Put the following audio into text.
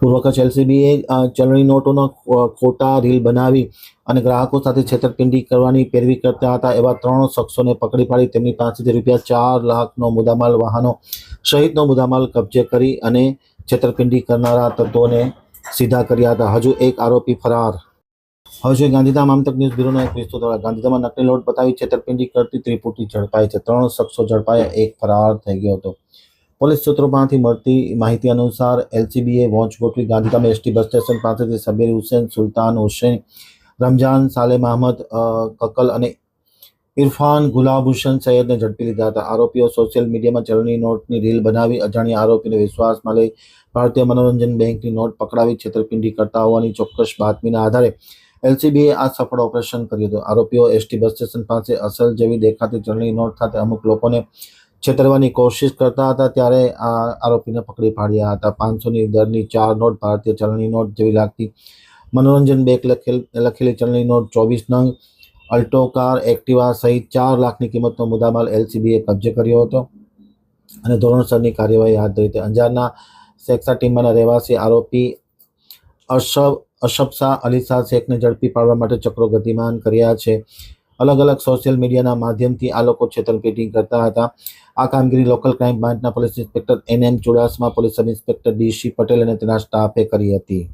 પૂર્વ કચ્છ એલસીબીએ ચલણી નોટોનો ખોટા રીલ બનાવી અને ગ્રાહકો સાથે છેતરપિંડી કરવાની પેરવી કરતા હતા એવા ત્રણ શખ્સોને પકડી પાડી. તેમની પાસેથી રૂપિયા ચાર લાખનો મુદ્દામાલ, વાહનો સહિતનો મુદ્દામાલ કબજે કરી અને છેતરપિંડી કરનારા તત્વોને સીધા કર્યા હતા. હજુ એક આરોપી ફરાર. હવે ગાંધીધામ આમતક ન્યૂઝ બ્યુરોના એક વિસ્તૃત દ્વારા ગાંધીધામમાં નકલી નોટ બતાવી છેતરપિંડી કરતી ત્રિપુટી ઝડપાઈ છે. ત્રણ શખ્સો ઝડપાયા, એક ફરાર થઈ ગયો હતો. પોલીસ સૂત્રો પાસેથી મળતી માહિતી અનુસાર એલસીબીએ વોચ ગોઠવી ગાંધીધામ એસટી બસ સ્ટેશન પાસેથી સબીર હુસેન, સુલતાન હુસેન, રમઝાન સાલેમ અહમદ કકલ અને ઇરફાન ગુલાબ હુસેન સૈયદને ઝડપી લીધા હતા. આરોપીઓ સોશિયલ મીડિયામાં ચલણી નોટની રીલ બનાવી અજાણ્યા આરોપીને વિશ્વાસમાં લઈ ભારતીય મનોરંજન બેંકની નોટ પકડાવી છેતરપિંડી કરતા હોવાની ચોક્કસ બાતમીના આધારે એલસીબીએ આ સફળ ઓપરેશન કર્યું હતું. આરોપીઓ એસટી બસ સ્ટેશન પાસે અસલ જેવી દેખાતી ચલણી નોટ સાથે અમુક લોકોને છેતરવાની કોશિશ કરતા હતા ત્યારે આ આરોપીને પકડી પાડ્યા હતા. પાંચસોની દરની ચાર નોટ ભારતીય ચલણી નોટ જેવી લાગતી મનોરંજન બેક લખેલ, લખેલી ચલણી નોટ ચોવીસ નંગ, અલ્ટો કાર, એક્ટિવા સહિત ચાર લાખની કિંમતનો મુદ્દામાલ એલસીબીએ કબજે કર્યો હતો અને ધોરણસરની કાર્યવાહી હાથ ધરી હતી. અંજારના સેક્સા ટીમના રહેવાસી આરોપી અશબ અશબ શાહ અલી શેખને ઝડપી પાડવા માટે ચક્રો ગતિમાન કર્યા છે. અલગ અલગ સોશિયલ મીડિયાના માધ્યમથી આ લોકો છેતરપેટી કરતા હતા. આ કામગીરી લોકલ ક્રાઇમ બ્રાન્ચના police inspector N M Chudasama police sub inspector D C Patel અને તેના સ્ટાફે કરી હતી.